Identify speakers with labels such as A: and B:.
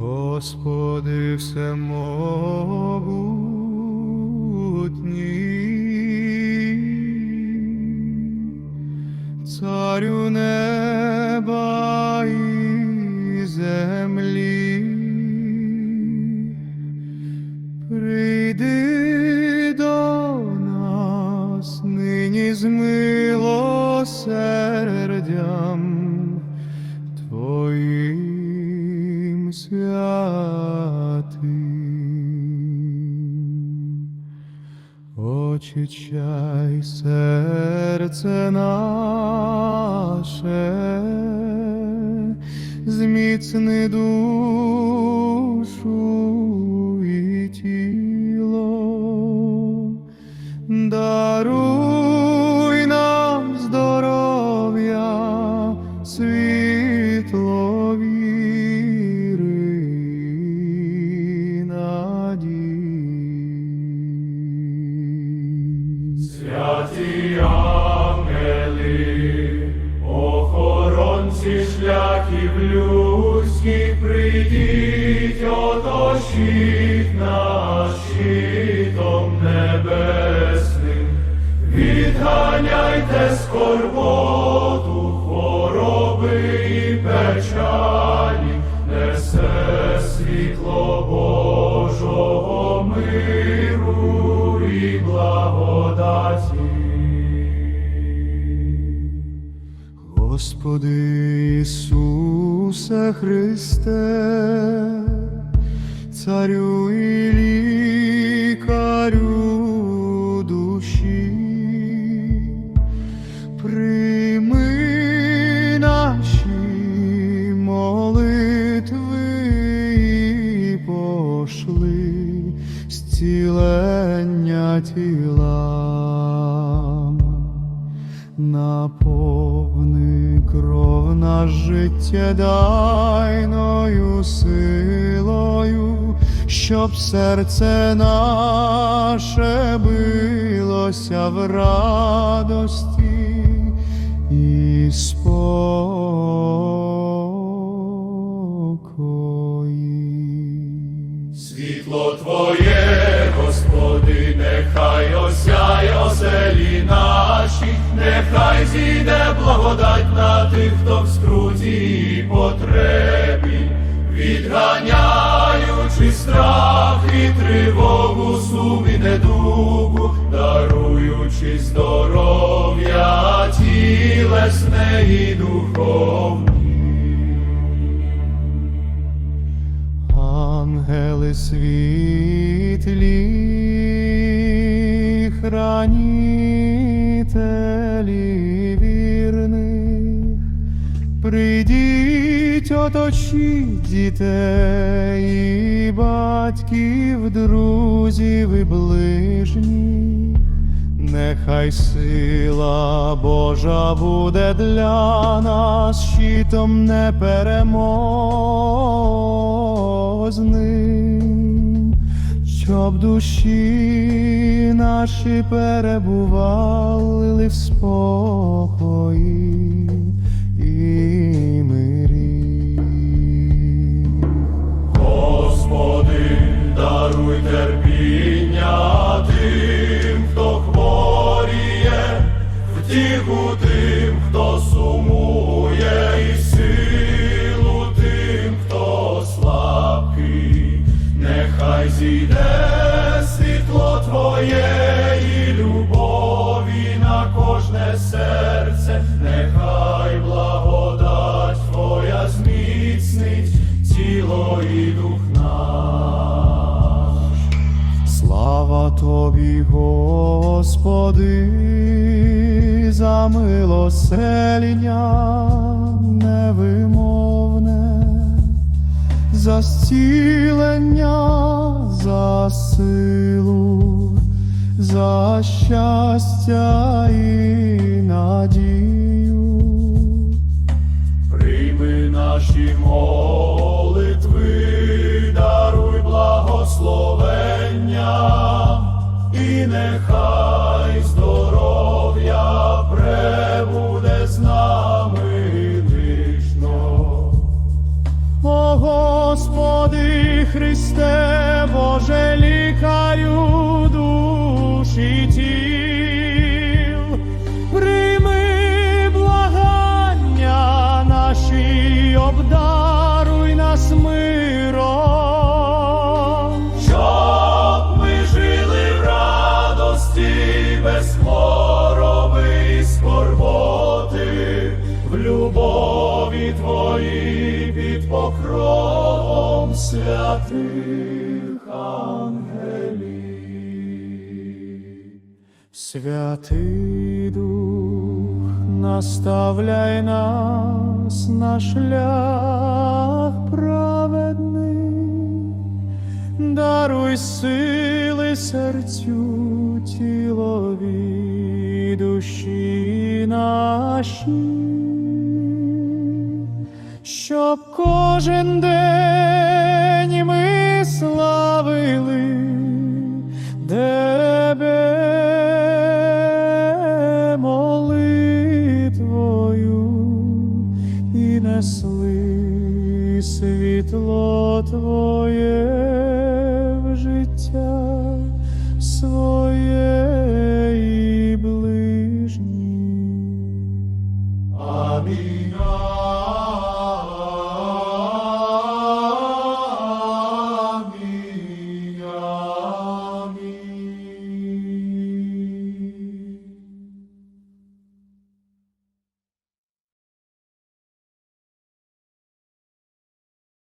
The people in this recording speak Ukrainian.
A: Господи всемогутній, Царю неба і землі, прийди до нас нині з милосердям Очищай серце наше, зміцни душу
B: нас щитом небесним, відганяйте скорботу, хвороби і несе світло миру і благодаті.
A: Господи Ісусе Христе, Царю і лікарю душі, прийми наші молитви і пошли зцілення тілам. Наповни кров наш життєдайною силою, щоб серце наше билося в радості і спокої.
B: Світло Твоє, Господи, нехай осяє оселі наші, нехай зійде благодать на тих, хто в скруті і потребі, відганяючи страх і тривогу, сум і недугу, даруючи здоров'я тілесне і духовне.
A: Ангели світлі, хранителі вірних, прийдіть, оточіть дітей, і батьків, друзів і ближніх. Нехай сила Божа буде для нас щитом непереможним, щоб душі наші перебували в спокої і мирі.
B: Господи, даруй терпіння тим, хто хворіє, втіху тим, хто сумує, і силу тим, хто слабкий, нехай зійде
A: Господи, за милоселення невимовне, за зцілення, за силу, за щастя і надію.
B: Прийми наші молитви, даруй благословення, і нехай здоров'я пребуде з нами вічно.
A: О Господи Христе, Боже лікарю душі тіл,
B: покровом святих ангелів.
A: Святий Дух, наставляй нас на шлях праведний, даруй сили серцю тілові душі наші, щоб кожен день ми славили тебе молитвою і несли світло Твоє в життя своє.